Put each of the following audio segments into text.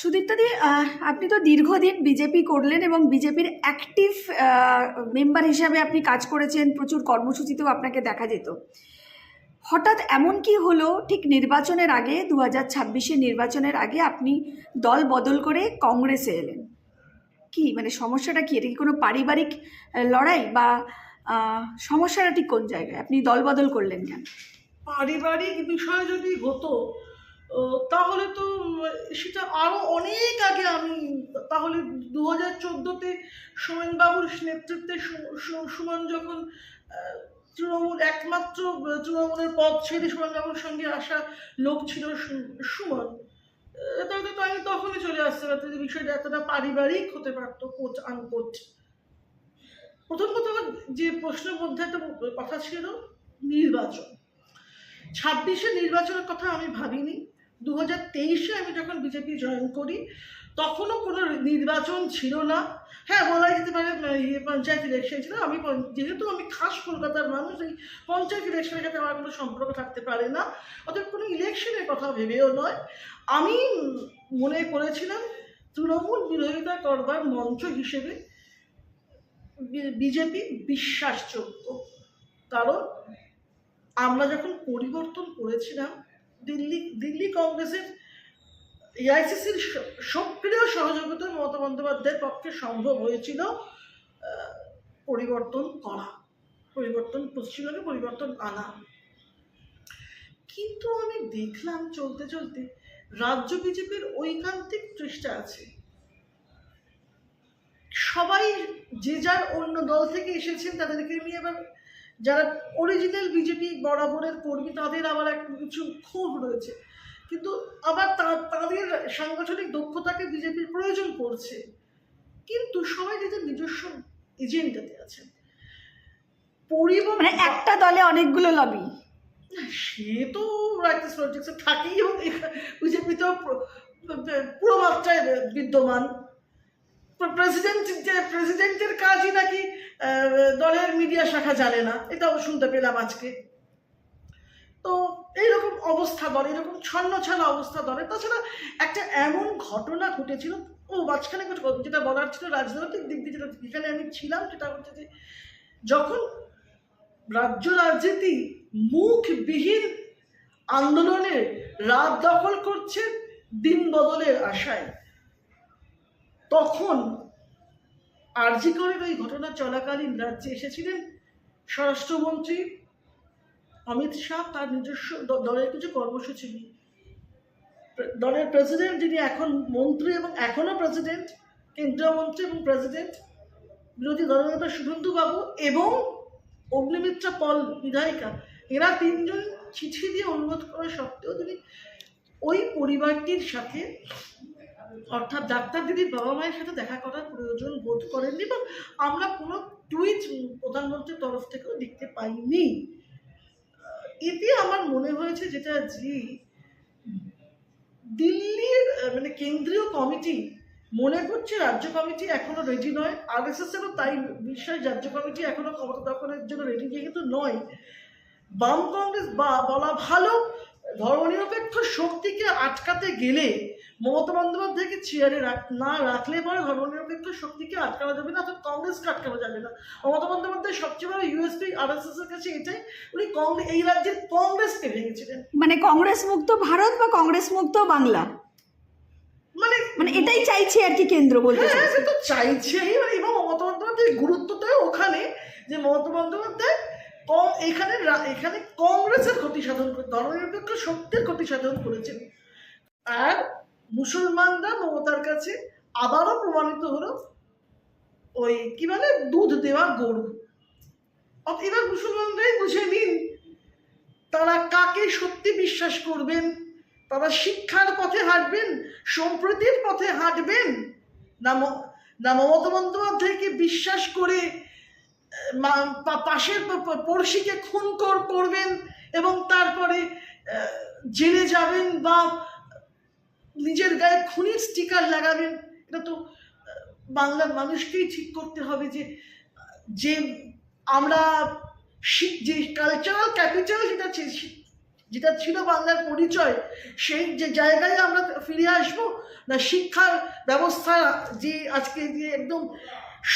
সুদীপ্তাদি আপনি তো দীর্ঘদিন বিজেপি করলেন এবং বিজেপির অ্যাক্টিভ মেম্বার হিসাবে আপনি কাজ করেছেন, প্রচুর কর্মসূচিতেও আপনাকে দেখা যেত। হঠাৎ এমন কি হলো? ঠিক নির্বাচনের আগে দু হাজার নির্বাচনের আগে আপনি দল বদল করে কংগ্রেসে এলেন। কি মানে সমস্যাটা কি? এটা কি কোনো পারিবারিক লড়াই বা সমস্যাটা ঠিক কোন জায়গায়? আপনি দল বদল করলেন কেন? পারিবারিক বিষয় যদি হতো তাহলে তো, সেটা আরও অনেক আগে আমি, তাহলে দু হাজার চোদ্দোতে সোমেনবাবুর নেতৃত্বে সুমন যখন তৃণমূল, একমাত্র তৃণমূলের পদ ছেড়ে সোমেনবাবুর সঙ্গে আসা লোক ছিল সুমন। তাহলে তো আমি তখনই চলে আসতে পারতাম যে বিষয়টা এতটা পারিবারিক হতে পারতো কোচ আনকোচ। প্রথম কথা যে প্রশ্নের মধ্যে একটা কথা ছিল, নির্বাচন। ছাব্বিশে নির্বাচনের কথা আমি ভাবিনি। দু হাজার তেইশে আমি যখন বিজেপি জয়েন করি, তখনও কোনো নির্বাচন ছিল না। হ্যাঁ বলা যেতে পারে ইয়ে পঞ্চায়েত ইলেকশন ছিল। আমি যেহেতু আমি খাস কলকাতার মানুষ, এই পঞ্চায়েত ইলেকশনের সাথে আমার কোনো সম্পর্ক থাকতে পারে না। অর্থাৎ কোনো ইলেকশনের কথা ভেবেও নয়। আমি মনে করেছিলাম, তৃণমূল বিরোধিতা করবার মঞ্চ হিসেবে বিজেপি বিশ্বাসযোগ্য। কারণ আমরা যখন পরিবর্তন করেছিলাম দিল্লি দিল্লি কংগ্রেসের এআইসিসির সক্রিয় সহযোগিতায় মমতা বন্দ্যোপাধ্যায়ের পক্ষে সম্ভব হয়েছিল পরিবর্তন করা, পরিবর্তন, পশ্চিমবঙ্গে পরিবর্তন আনা। কিন্তু আমি দেখলাম চলতে চলতে রাজ্য বিজেপির ঐকান্তিক চেষ্টা আছে। সবাই যে যার অন্য দল থেকে এসেছেন তাদেরকে নিয়ে এবার যারা অরিজিনাল বিজেপি বরাবরের কর্মী তাদের আবার এক কিছু ক্ষোভ রয়েছে। কিন্তু আবার তা- তাদের সাংগঠনিক দক্ষতাকে বিজেপির প্রয়োজন পড়ছে কিন্তু সবাই নিজের নিজস্ব এজেন্ডাতে আছে। মানে পরিবর্তন একটা দলে অনেকগুলো লবি সে তো পলিটিক্সে থাকেই এবং বিজেপিতেও পুরো মাত্রায় বিদ্যমান। প্রেসিডেন্ট যে প্রেসিডেন্টের কাজই নাকি দলের মিডিয়া শাখা জানে না। এটাও শুনতে পেলাম আজকে। তো এইরকম অবস্থা দলে এরকম ছন্ন ছাড়া অবস্থা দলে। তাছাড়া একটা এমন ঘটনা ঘটেছিল, ও মাঝখানে যেটা বলার ছিল রাজনৈতিক দিক দিয়ে যেটা যেখানে আমি ছিলাম, সেটা হচ্ছে যে যখন রাজ্য রাজনীতি মুখবিহীন আন্দোলনে রাত দখল করছে দিন বদলের আশায়, তখন আরজি করের ওই ঘটনা চলাকালীন রাজ্যে এসেছিলেন স্বরাষ্ট্রমন্ত্রী অমিত শাহ, তার নিজস্ব দলের কিছু কর্মসূচি নিয়ে। দলের প্রেসিডেন্ট যিনি এখন মন্ত্রী এবং এখনও প্রেসিডেন্ট, কেন্দ্রীয় মন্ত্রী এবং প্রেসিডেন্ট বিরোধী দলনেতা শুভেন্দু বাবু এবং অগ্নিমিত্রা পল বিধায়িকা, এরা তিনজন চিঠি দিয়ে অনুরোধ করা সত্ত্বেও তিনি ওই পরিবারটির সাথে অর্থাৎ ডাক্তার দিদির বাবা মায়ের সাথে দেখা করার প্রয়োজন বোধ করেননি এবং আমরা কোনো টুইট প্রধানমন্ত্রীর তরফ থেকেও দেখতে পাইনি। এতে আমার মনে হয়েছে যেটা জি, দিল্লির মানে কেন্দ্রীয় কমিটি, মনে করছে রাজ্য কমিটি এখনও রেডি নয়। আর এস এরও তাই বিশ্বাস রাজ্য কমিটি এখনও ক্ষমতা দখলের জন্য রেডি যেহেতু নয়। বাম কংগ্রেস বা, বলা ভালো, ধর্মনিরপেক্ষ শক্তিকে আটকাতে গেলে মমতা বন্দ্যোপাধ্যায়কে চেয়ারে রাখ না রাখলে পরে ধর্মনিরপেক্ষ শক্তিকে আটকানো যাবে না অর্থাৎ কংগ্রেসকে আটকানো যাবে না। মমতা বন্দ্যোপাধ্যায় সবচেয়ে বড় ইউএসপি আর এস এর কাছে এটাই উনি কংগ্রেস এই রাজ্যের কংগ্রেসকে ভেঙেছিলেন। মানে কংগ্রেস মুক্ত ভারত বা কংগ্রেস মুক্ত বাংলা? মানে মানে এটাই চাইছে আর কি কেন্দ্র বলতে হ্যাঁ সে তো চাইছেই মানে এবং মমতা বন্দ্যোপাধ্যায়ের গুরুত্বটাও ওখানে যে মমতা বন্দ্যোপাধ্যায় কম এখানে এখানে কংগ্রেসের ক্ষতি সাধন করে ধর্মনিরপেক্ষ শক্তির ক্ষতি সাধন করেছেন। আর মুসলমানরা মমতার কাছে আবারও প্রমাণিত হলো ওই কি বলে, দুধ দেওয়া গরু। এবার মুসলমানরাই বুঝে নিন, তারা কাকে সত্যি বিশ্বাস করবেন? তারা শিক্ষার পথে হাঁটবেন, সম্প্রীতির পথে হাঁটবেন? না না মমতা বন্দ্যোপাধ্যায়কে বিশ্বাস করে পাশের পড়শিকে খুন করবেন এবং তারপরে জেলে যাবেন বা নিজের গায়ে খুনির স্টিকার লাগাবেন। এটা তো বাংলার মানুষকেই ঠিক করতে হবে যে যে আমরা যে কালচারাল ক্যাপিটাল যেটা যেটা ছিল বাংলার পরিচয়, সেই যে জায়গায় আমরা ফিরে আসব, না শিক্ষার ব্যবস্থা যে আজকে যে একদম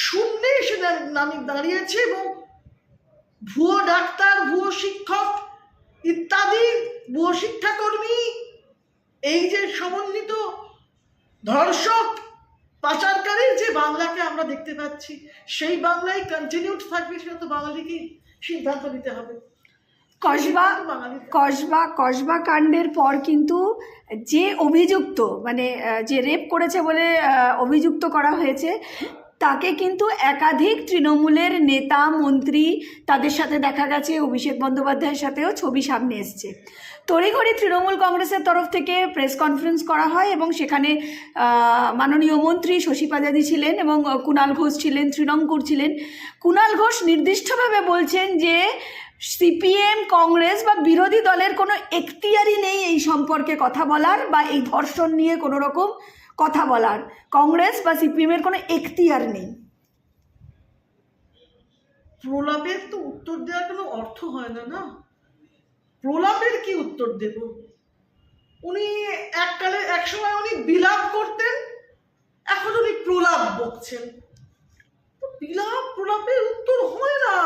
শূন্যে এসে নামি, দাঁড়িয়েছে এবং ভুয়ো ডাক্তার, ভুয়ো শিক্ষক ইত্যাদি, ভুয়ো শিক্ষাকর্মী এই যে সমন্বিত ধর্ষক পাচারকারীর যে বাংলাকে আমরা দেখতে পাচ্ছি সেই বাংলায় কন্টিনিউড থাকবে সেটা তো বাঙালিকে সিদ্ধান্ত নিতে হবে। কসবা কসবা কসবা কাণ্ডের পর কিন্তু যে অভিযুক্ত মানে যে রেপ করেছে বলে অভিযুক্ত করা হয়েছে তাকে কিন্তু একাধিক তৃণমূলের নেতা, মন্ত্রী তাদের সাথে দেখা গেছে, অভিষেক বন্দ্যোপাধ্যায়ের সাথেও ছবি সামনে এসছে। তড়িঘড়ি তৃণমূল কংগ্রেসের তরফ থেকে প্রেস কনফারেন্স করা হয় এবং সেখানে মাননীয় মন্ত্রী শশী পাজাদি ছিলেন এবং কুণাল ঘোষ ছিলেন তৃণঙ্কুর ছিলেন। কুণাল ঘোষ নির্দিষ্টভাবে বলছেন যে সিপিএম, কংগ্রেস বা বিরোধী দলের কোনো এখতিয়ারই নেই এই সম্পর্কে কথা বলার বা এই ধর্ষণ নিয়ে কোনো রকম কথা বলার। কংগ্রেস বা সিপিএমের কোনো এখতিয়ার নেই। প্রলাপের তো উত্তর দেওয়ার কোনো অর্থ হয় না না? প্রলাপের কি উত্তর দেব? উনি এককালে একসময় উনি বিলাপ করতেন, এখন উনি প্রলাপ বকছেন। বিলাপ প্রলাপের উত্তর হয় না।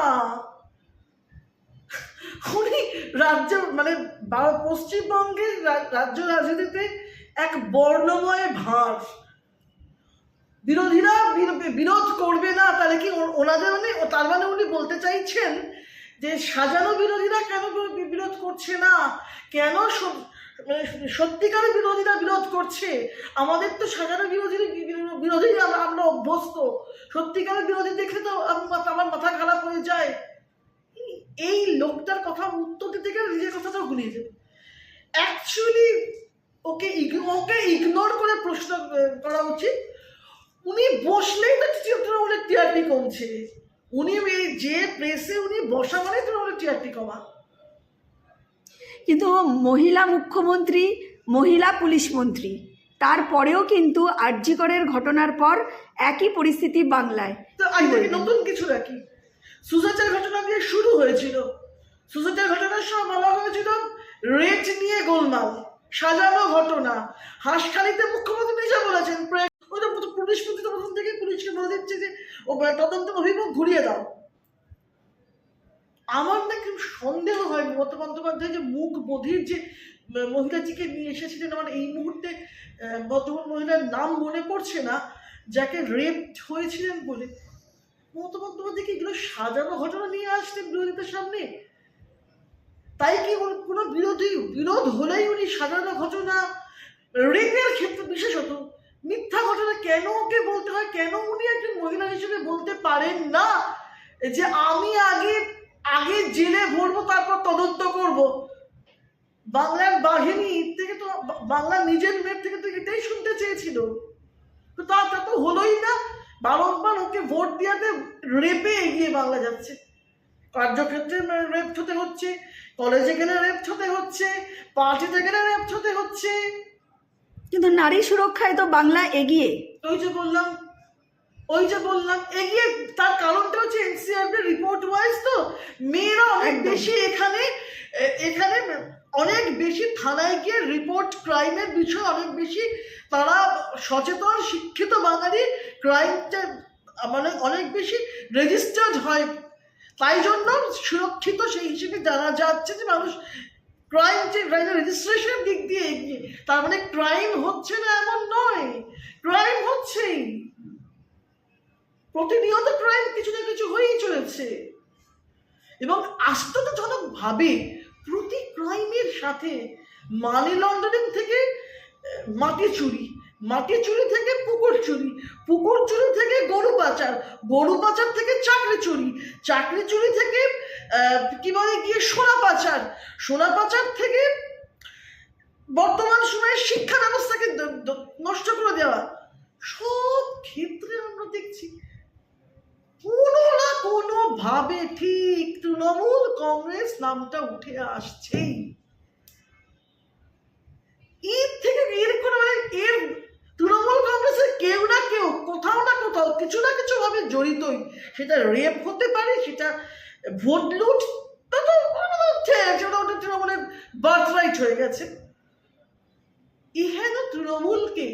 উনি রাজ্য মানে পশ্চিমবঙ্গের রাজ্য রাজনীতিতে এক বর্ণময় ভাঁজ বিরোধীরা বিরো- বিরোধ করবে না, তাহলে কি ওনাদের মানে তার মানে উনি বলতে চাইছেন যে সাজানো বিরোধীরা কেন বিরোধ করছে না? কেন মানে সত্যিকারের বিরোধীরা বিরোধ করছে? আমাদের তো সাজানো বিরোধী বিরোধী আমরা অভ্যস্ত। সত্যিকারের বিরোধী দেখলে তো আমার মাথা খারাপ হয়ে যায়। এই লোকটার কথা উত্তর দিতে গেলে নিজের কথাটাও ভুলিয়ে যাবে অ্যাকচুয়ালি ওকে ওকে ইগনোর করে প্রশ্ন করা উচিত। উনি বসলেই তো তৃণমূলের টিআরপি কমছে। উনি যে প্রেসে উনি বসা মানে তৃণমূলের টিআরপি কমা। কিন্তু মহিলা মুখ্যমন্ত্রী মহিলা পুলিশ মন্ত্রী তারপরেও কিন্তু আর্যিকরের ঘটনার পর একই পরিস্থিতি বাংলায়। তো আজ নতুন কিছু রাখি সুজাতার ঘটনা দিয়ে শুরু হয়েছিল। সুজাতার ঘটনার সময় বলা হয়েছিল রেট নিয়ে গোলমাল। সাজানো ঘটনা। হাঁসখালিতে মুখ্যমন্ত্রী নিজে বলেছেন ওই পুলিশ মন্ত্রী তো প্রথম থেকে পুলিশকে বলে দিচ্ছে যে, ও তদন্ত অভিমুখ ঘুরিয়ে দাও। আমার না খুব সন্দেহ হয়, মমতা বন্দ্যোপাধ্যায় যে মুখ বধির যে মহিলাটিকে নিয়ে এসেছিলেন, আমার এই মুহূর্তে বর্তমান মহিলার নাম মনে পড়ছে না, যাকে রেপ হয়েছিলেন বলে। মমতা বন্দ্যোপাধ্যায় কি এগুলো সাজানো ঘটনা নিয়ে আসতেন বিরোধীদের সামনে? তাই কি কোনো বিরোধী, বিরোধ হলেই উনি সাধারণ ঘটনা রেপের ক্ষেত্রে বিশেষত, মিথ্যা ঘটনা কেন ওকে বলতে হয়? কেন উনি একজন মহিলা হিসেবে বলতে পারেন না যে আমি আগে আগে জেলে ভরবো, তারপর তদন্ত করব? বাংলার বাহিনী থেকে তো বাংলা নিজের মেয়ের থেকে তো এটাই শুনতে চেয়েছিল। তো, তা তা হলোই না। বারংবার ওকে ভোট দেওয়াতে রেপে এগিয়ে বাংলা যাচ্ছে। কার্যক্ষেত্রে রেপ হতে হচ্ছে কলেজে গেলে রেপ হতে হচ্ছে পার্টিতে গেলে রেপ হতে হচ্ছে। কিন্তু নারী সুরক্ষায় তো বাংলা এগিয়ে। ওই যে বললাম ওই যে বললাম এগিয়ে তার কারণটা হচ্ছে এনসিআর রিপোর্ট ওয়াইজ তো মেয়েরা অনেক বেশি এখানে এখানে অনেক বেশি থানায় গিয়ে রিপোর্ট ক্রাইমের বিষয়ে অনেক বেশি তারা সচেতন শিক্ষিত বাঙালি ক্রাইমটা মানে অনেক বেশি রেজিস্টার্ড হয়। তাই জন্য সুরক্ষিত সেই হিসেবে জানা যাচ্ছে যে মানুষ ক্রাইম যে রেজিস্ট্রেশন দিক দিয়ে এগিয়ে, তার মানে ক্রাইম হচ্ছে না এমন নয়। ক্রাইম হচ্ছেই। প্রতিনিয়ত ক্রাইম কিছু না কিছু হয়েই চলেছে। এবং আশ্চর্যজনক ভাবে প্রতি ক্রাইমের সাথে মানি লন্ডারিং থেকে মাটি চুরি। মাটি চুরি থেকে পুকুর চুরি পুকুর চুরি থেকে গরু পাচার গরু পাচার থেকে চাকরি চুরি চাকরি চুরি থেকে কি বলে, গিয়ে সোনা পাচার সোনা পাচার থেকে বর্তমান সময়ে শিক্ষা ব্যবস্থাকে নষ্ট করে দেওয়া। সব ক্ষেত্রে আমরা দেখছি, কোনো না কোনো ভাবে ঠিক তৃণমূল কংগ্রেস নামটা উঠে আসছেই। এর থেকে এর কোনো মানে এর কেউ না কেউ, কোথাও না কোথাও, কিছু না কিছু ভাবে জড়িতই। সেটা রেপ হতে পারে, সেটা ভোট লুট, তা তো গেছে ওটা তৃণমূলের বার্থ হয়ে গেছে। ইহেন তৃণমূলকে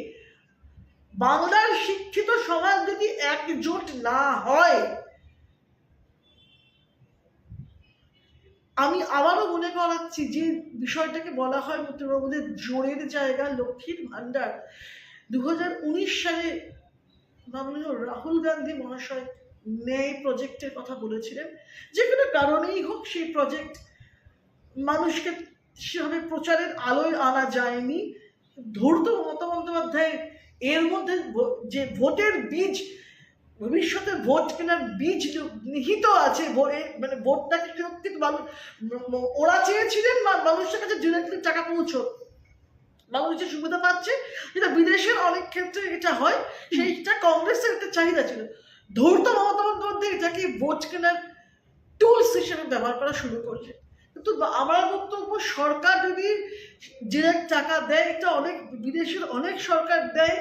বাংলার শিক্ষিত সমাজ যদি একজোট না হয়, আমি আবারও মনে করাচ্ছি যে বিষয়টাকে বলা হয় তৃণমূলের জোরের জায়গা, লক্ষ্মীর ভাণ্ডার। দু হাজার উনিশ সালে মাননীয় রাহুল গান্ধী মহাশয় ন্যায় প্রজেক্টের কথা বলেছিলেন, যে কোনো কারণেই হোক সেই প্রজেক্ট মানুষকে সেভাবে প্রচারের আলোয় আনা যায়নি। ধূর্ত মমতা বন্দ্যোপাধ্যায় এর মধ্যে যে ভোটের বীজ, ভবিষ্যতে ভোট কেনার বীজ নিহিত আছে মানে ভোটটাকে ওরা চেয়েছিলেন মানুষের কাছে ডিরেক্টলি টাকা পৌঁছো যে সুবিধা পাচ্ছে যেটা বিদেশের অনেক ক্ষেত্রে এটা হয় সেইটা কংগ্রেসের একটা চাহিদা ছিল। ধূর্ত মমতা বন্দ্যোপাধ্যায় এটাকে ভোট কেনার টুলস হিসেবে ব্যবহার করা শুরু করছে কিন্তু আমার বক্তব্য সরকার যদি ডিরেক্ট টাকা দেয় এটা অনেক বিদেশের অনেক সরকার দেয়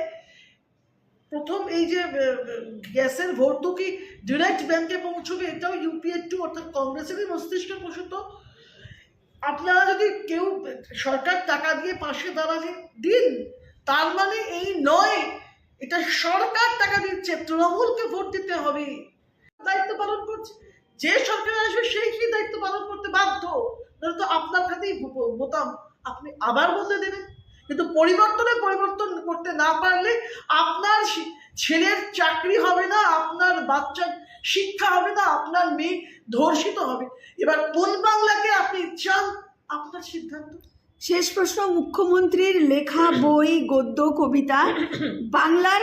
প্রথম এই যে গ্যাসের ভর্তুকি ডিরেক্ট ব্যাংকে পৌঁছবে এটাও ইউপিএ টু অর্থাৎ কংগ্রেসেরই মস্তিষ্কে প্রসূত আপনারা যদি কেউ সরকার টাকা দিয়ে পাশে দাঁড়ালে দিন, তার মানে এই নয়, এটা সরকার টাকা দিচ্ছে, তৃণমূলকে ভোট দিতে হবে। দায়িত্ব পালন করছে। যে সরকার আসবে, সেই কি দায়িত্ব পালন করতে বাধ্য? নাহলে তো আপনার ব- বোতাম আপনি আবার বদলে দেবেন। কিন্তু পরিবর্তনে পরিবর্তন করতে না পারলে আপনার ছেলের চাকরি হবে না, আপনার বাচ্চার শিক্ষা হবে না আপনার মেয়ে ধর্ষিত হবে। এবার কোন বাংলাকে আপনি চান আপনার সিদ্ধান্ত? শেষ প্রশ্ন মুখ্যমন্ত্রীর লেখা বই গদ্য কবিতা বাংলার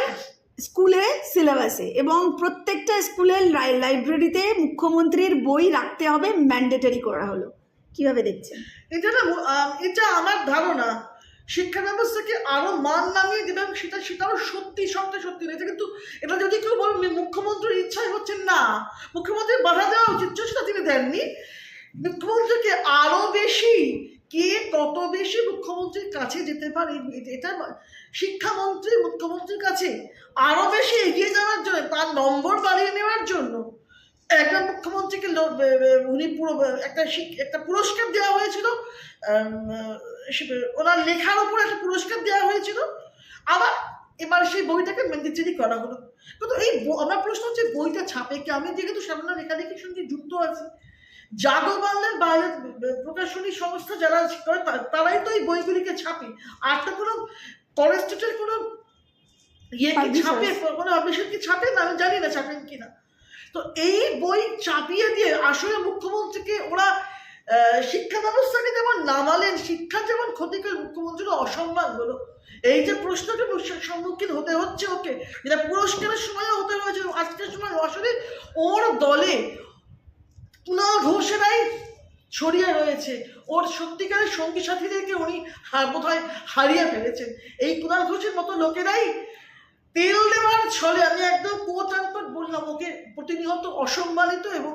স্কুলে সিলেবাসে এবং প্রত্যেকটা স্কুলের লাই- লাইব্রেরিতে মুখ্যমন্ত্রীর বই রাখতে হবে ম্যান্ডেটরি করা হলো। কীভাবে দেখছেন? এটা না এটা আমার ধারণা। শিক্ষা ব্যবস্থাকে আরও মান নামিয়ে দেবে এবং সেটা সেটাও সত্যি সত্যি সত্যি। এটা কিন্তু এটা যদি কেউ বলে মুখ্যমন্ত্রীর ইচ্ছাই হচ্ছে না। মুখ্যমন্ত্রী বাধা দেওয়া উচিত সেটা তিনি দেননি। মুখ্যমন্ত্রীকে আরও বেশি, কে কত বেশি মুখ্যমন্ত্রীর কাছে যেতে পারে এটা শিক্ষামন্ত্রী মুখ্যমন্ত্রীর কাছে আরও বেশি এগিয়ে যাওয়ার জন্য, তার নম্বর বাড়িয়ে নেওয়ার জন্য একটা মুখ্যমন্ত্রীকে উনি পুরো একটা একটা পুরস্কার দেওয়া হয়েছিল ওনার লেখার উপর একটা পুরস্কার দেওয়া হয়েছিল। আবার এবার সেই বইটাকে ম্যান্ডেটরি করা হলো। কিন্তু এই আমার প্রশ্ন হচ্ছে বইটা ছাপে কি? আমি যেহেতু সামনে লেখালেখির সঙ্গে যুক্ত আছি। জাগো বাংলার বাইরে প্রকাশনী সংস্থা যারা করে তারাই তো এই বইগুলিকে ছাপে। আর তো কোনো ফরেস্টের কোনো ইয়ে কি ছাপে কোনো অফিসের কি ছাপেন আমি জানি না ছাপেন কিনা। তো এই বই চাপিয়ে দিয়ে আসলে মুখ্যমন্ত্রীকে ওরা শিক্ষা ব্যবস্থাকে যেমন নামালেন শিক্ষা যেমন ক্ষতি করে মুখ্যমন্ত্রীর অসম্মান হলো এই যে প্রশ্নটা সম্মুখীন হতে হচ্ছে ওকে, যেটা পুরস্কারের সময় হতে হয়েছে, আজকের সময় আসলে ওর দলে কুণাল ঘোষেরাই ছড়িয়ে রয়েছে। ওর সত্যিকারের সঙ্গী সাথীদেরকে উনি বোধ হয় হারিয়ে ফেলেছেন। এই কুণাল ঘোষের মতো লোকেরাই তেল দেওয়ার ছলে, আমি একদম কোট আনকোট বললাম, ওকে প্রতিনিয়ত অসম্মানিত এবং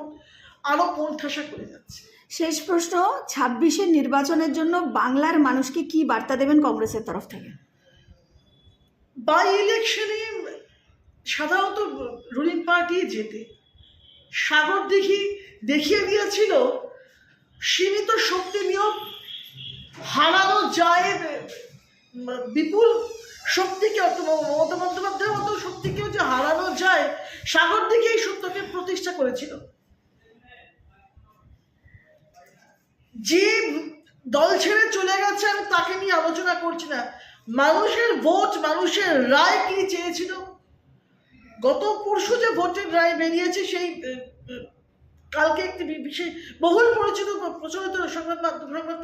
আরও কোণঠাসা করে যাচ্ছে। শেষ প্রশ্ন, ছাব্বিশের নির্বাচনের জন্য বাংলার মানুষকে কি বার্তা দেবেন কংগ্রেসের তরফ থেকে? বাই ইলেকশনে সাধারণত রুলিং পার্টি জেতে। সাগর দেখি, দেখিয়ে দিয়েছিল, সীমিত শক্তি নিয়োগ হারানো যায়, বিপুল শক্তিকে মমতা বন্দ্যোপাধ্যায়ের মতো শক্তিকেও যে হারানো যায়, সাগর দিকে এই সত্যকে প্রতিষ্ঠা করেছিল। যে দল ছেড়ে চলে গেছে আমি তাকে নিয়ে আলোচনা করছি না। মানুষের ভোট, মানুষের রায় কি চেয়েছিল? গত পরশু যে ভোটের রায় বেরিয়েছে, সেই কালকে একটি বিশেষ বহুল পরিচিত প্রচলিত সংবাদ সংবাদ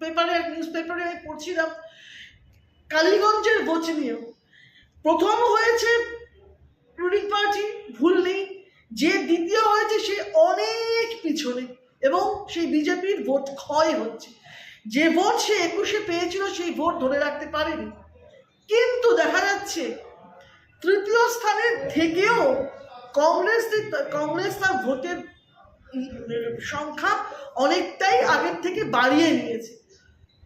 পেপারে, নিউজ পেপারে আমি পড়ছিলাম। কালীগঞ্জের ভোট নিয়েও প্রথম হয়েছে রুলিং পার্টি ভুল নেই। যে দ্বিতীয় হয়েছে, সে অনেক পিছনে। এবং সেই বিজেপির ভোট ক্ষয় হচ্ছে। যে ভোট সে একুশে পেয়েছিল সেই ভোট ধরে রাখতে পারেনি। কিন্তু দেখা যাচ্ছে, তৃতীয় স্থানে থেকেও কংগ্রেস কংগ্রেস তার ভোটের সংখ্যা অনেকটাই আগের থেকে বাড়িয়ে নিয়েছে।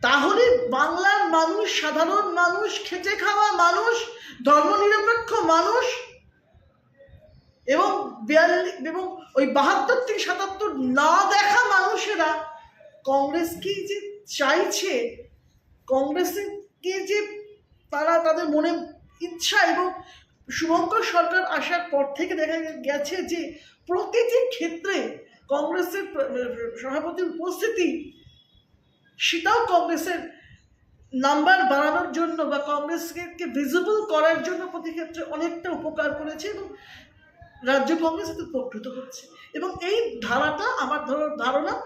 তাহলে বাংলার মানুষ, সাধারণ মানুষ, খেটে খাওয়া মানুষ, ধর্মনিরপেক্ষ মানুষ এবং বিয়াল্লিশ এবং ওই বাহাত্তর থেকে সাতাত্তর না দেখা মানুষেরা কংগ্রেসকেই যে চাইছে কংগ্রেসকে যে তারা তাদের মনে ইচ্ছা এবং শুভঙ্কর সরকার আসার পর থেকে দেখা গেছে যে প্রতিটি ক্ষেত্রে কংগ্রেসের সভাপতির উপস্থিতি সেটাও কংগ্রেসের নাম্বার বাড়ানোর জন্য বা কংগ্রেসকে ভিজিবল করার জন্য প্রতি ক্ষেত্রে অনেকটা উপকার করেছে এবং রাজ্য কংগ্রেস এতে উপকৃত হচ্ছে। এবং এই ধারাটা আমার ধর- ধারণা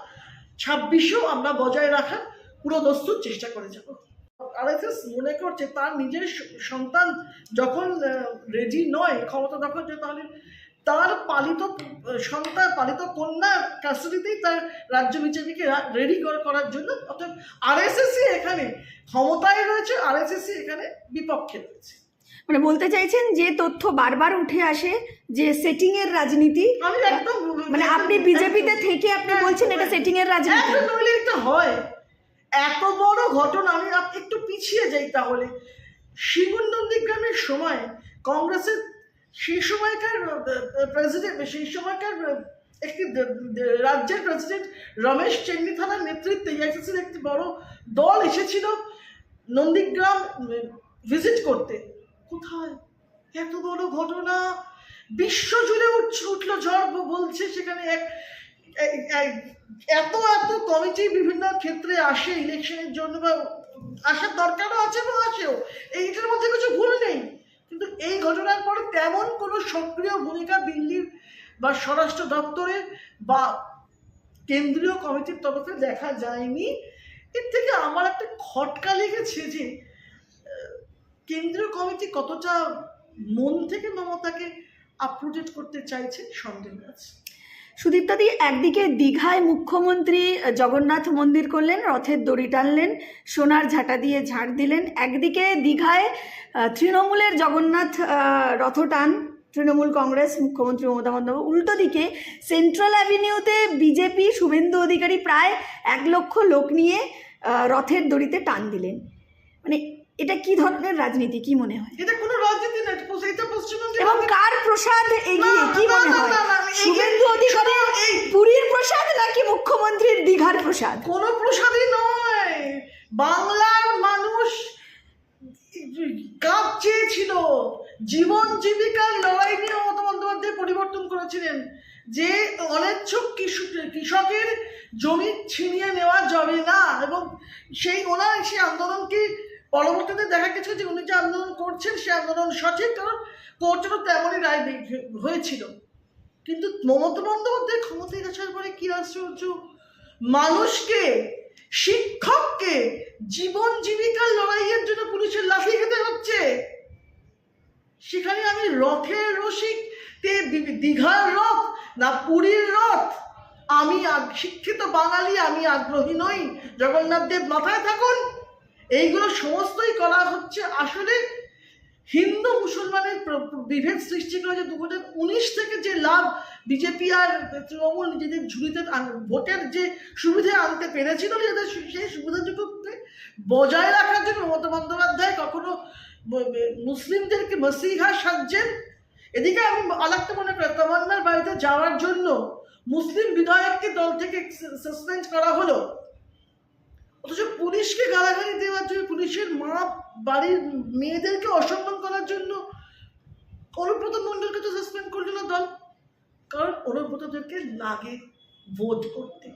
ছাব্বিশেও আমরা বজায় রাখার পুরো দস্তুর চেষ্টা করে যাব। আরএসএস মনে করছে তার নিজের সন্তান যখন রেডি নয়, ক্ষমতা দখল যে তাহলে তার পালিত সন্তান, পালিত কন্যার কাস্টাডিতেই তার রাজ্য বিজেপিকে রেডি করার জন্য। অর্থাৎ আরএসএসই এখানে ক্ষমতায় রয়েছে, আরএসএসই এখানে বিপক্ষে রয়েছে। মানে বলতে চাইছেন যে তথ্য বারবার উঠে আসে যে সেটিং এর রাজনীতি মানে আপনি বিজেপিতে থেকে আপনি বলছেন এটা সেটিং এর রাজনীতি। হয়। এত বড় ঘটনা আমি একটু পিছিয়ে যাই তাহলে। শিবন নন্দীগ্রামের সময় কংগ্রেসের সেই সময়কার প্রেসিডেন্ট সেই সময়কার একটি রাজ্যের প্রেসিডেন্ট রমেশ চেন্নিথানার নেতৃত্বে আইসিসির একটি বড় দল এসেছিল নন্দীগ্রাম ভিজিট করতে। কোথায়? এত বড় ঘটনা। বিশ্ব জুড়ে উঠছে উঠল ঝড়, বলছে সেখানে এক এত এত কমিটি বিভিন্ন ক্ষেত্রে আসে ইলেকশনের জন্য বা আসার দরকারও আছে বা আসেও এইটার মধ্যে কিছু ভুল নেই। কিন্তু এই ঘটনার পরে তেমন কোনো সক্রিয় ভূমিকা দিল্লির বা স্বরাষ্ট্র দপ্তরের বা কেন্দ্রীয় কমিটির তরফে দেখা যায়নি। এর থেকে আমার একটা খটকা লেগেছে যে কেন্দ্রীয় কমিটি কতটা মন থেকে মমতাকে আপরুটেড করতে চাইছে, সন্দেহ আছে। সুদীপ্তাদি একদিকে দীঘায় মুখ্যমন্ত্রী জগন্নাথ মন্দির করলেন, রথের দড়ি টানলেন, সোনার ঝাঁটা দিয়ে ঝাড় দিলেন, একদিকে দীঘায় তৃণমূলের জগন্নাথ রথ টান তৃণমূল কংগ্রেস, মুখ্যমন্ত্রী মমতা বন্দ্যোপাধ্যায়। উল্টো দিকে সেন্ট্রাল অ্যাভিনিউতে বিজেপি, শুভেন্দু অধিকারী প্রায় এক লক্ষ লোক নিয়ে রথের দড়িতে টান দিলেন। মানে এটা কি ধরনের রাজনীতি? কি মনে হয়? এটা কোনো রাজনীতি না এটা পশ্চিমবঙ্গে এবং কার প্রসাদ এগিয়ে? কি মনে হয়? শুভেন্দু অধিকারীর এই পুরীর প্রসাদ নাকি মুখ্যমন্ত্রীর দীঘার প্রসাদ? কোনো প্রসাদই নয়। বাংলার মানুষ কাজ চেয়েছিল জীবন জীবিকার লড়াই নিয়ে মমতা বন্দ্যোপাধ্যায় পরিবর্তন করেছিলেন। যে অনিচ্ছুক কৃষক কৃষকের জমি ছিনিয়ে নেওয়া যাবে না এবং সেই ওনার সেই আন্দোলনকে পরবর্তীতে দেখা গেছে যে উনি যে আন্দোলন করছেন, সে আন্দোলন সঠিক, কারণ কোর্টেরও তেমনই রায় হয়েছিল। কিন্তু মমতা বন্দ্যোপাধ্যায় ক্ষমতায় আসার পরে কি আশ্চর্য মানুষকে, শিক্ষককে জীবন জীবিকার লড়াইয়ের জন্য পুলিশের লাঠি খেতে হচ্ছে। সেখানে আমি রথের রসিক, তে দীঘার রথ না পুরীর রথ? আমি শিক্ষিত বাঙালি, আমি আগ্রহী নই। জগন্নাথ দেব মাথায় থাকুন। এইগুলো সমস্তই করা হচ্ছে আসলে হিন্দু মুসলমানের বিভেদ সৃষ্টি করে যে দু থেকে যে লাভ বিজেপি আর তৃণমূল নিজেদের ঝুড়িতে ভোটের যে সুবিধে আনতে পেরেছিল নিজেদের সেই সুবিধাটুকুকে বজায় রাখার জন্য মমতা বন্দ্যোপাধ্যায় কখনো মুসলিমদেরকে মসিহা সাজছেন। এদিকে আমি আলাদা মনে করি, তামান্নার বাড়িতে যাওয়ার জন্য মুসলিম বিধায়ককে দল থেকে সাসপেন্ড করা হলো। অথচ পুলিশকে গালাগালি দেওয়ার জন্য, পুলিশের মা বাড়ির মেয়েদেরকে অসম্মান করার জন্য অনুব্রত মণ্ডলকে তো সাসপেন্ড করল না দল। কারণ অনুব্রতদেরকে লাগে বোধ করতে।